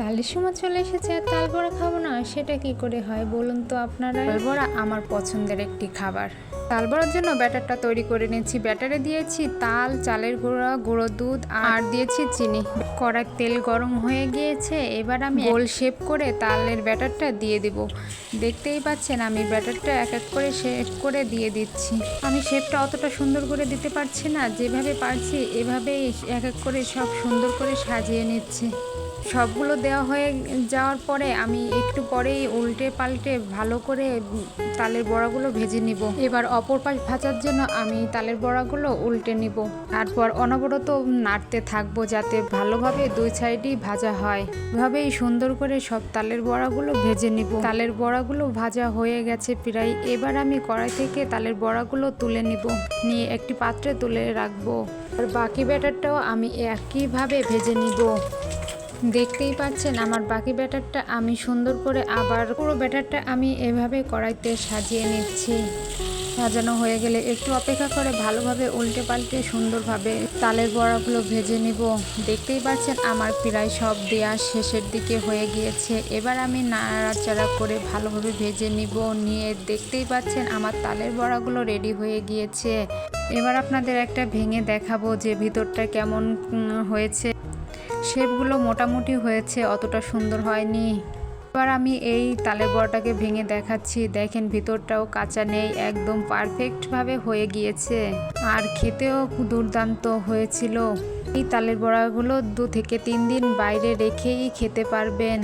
তালের সময় চলে এসেছে, আর তাল বড়া খাব না, সেটা কি করে হয় বলুন তো আপনারা? তাল বড়া আমার পছন্দের একটি খাবার। তাল বড়ার জন্য ব্যাটারটা তৈরি করে নিয়েছি। ব্যাটারে দিয়েছি তাল, চালের গুঁড়া, গুঁড়ো দুধ, আর দিয়েছি চিনি। কড়ার তেল গরম হয়ে গিয়েছে, এবার আমি গোল শেপ করে তালের ব্যাটারটা দিয়ে দিব। দেখতেই পাচ্ছেন, আমি ব্যাটারটা এক এক করে শেপ করে দিয়ে দিচ্ছি। আমি শেপটা অতটা সুন্দর করে দিতে পারছি না, যেভাবে পারছি এভাবেই এক এক করে সব সুন্দর করে সাজিয়ে নিচ্ছি। সবগুলো দেওয়া হয়ে যাওয়ার পরে আমি একটু পরেই উল্টে পাল্টে ভালো করে তালের বড়াগুলো ভেজে নিব। এবার অপর পাশ ভাজার জন্য আমি তালের বড়াগুলো উল্টে নিব। তারপর অনবরত নাড়তে থাকব যাতে ভালোভাবে দুই সাইডই ভাজা হয়। এভাবেই সুন্দর করে সব তালের বড়াগুলো ভেজে নিব। তালের বড়াগুলো ভাজা হয়ে গেছে প্রায়। এবার আমি কড়াই থেকে তালের বড়াগুলো তুলে নিব। নিয়ে একটি পাত্রে তুলে রাখব। আর বাকি ব্যাটারটাও আমি একইভাবে ভেজে নিব। দেখতেই পাচ্ছেন আমার বাকি ব্যাটারটা আমি সুন্দর করে আবার পুরো ব্যাটারটা আমি এভাবে কড়াইতে সাজিয়ে নিচ্ছি। সাজানো হয়ে গেলে একটু অপেক্ষা করে ভালোভাবে উল্টে পাল্টে সুন্দরভাবে তালের বড়াগুলো ভেজে নিব। দেখতেই পাচ্ছেন আমার প্রায় সব দেওয়া শেষের দিকে হয়ে গিয়েছে। এবার আমি নাড়াচাড়া করে ভালোভাবে ভেজে নিব। নিয়ে দেখতেই পাচ্ছেন আমার তালের বড়াগুলো রেডি হয়ে গিয়েছে। এবার আপনাদের একটা ভেঙে দেখাবো যে ভিতরটা কেমন হয়েছে। শেপগুলো মোটামুটি হয়েছে, অতটা সুন্দর হয়নি। এবার আমি এই তালের বড়াটাকে ভেঙে দেখাচ্ছি। দেখেন, ভিতরটাও কাঁচা নেই, একদম পারফেক্টভাবে হয়ে গিয়েছে। আর খেতেও দুর্দান্ত হয়েছিল। এই তালের বড়াগুলো দু থেকে তিন দিন বাইরে রেখেই খেতে পারবেন।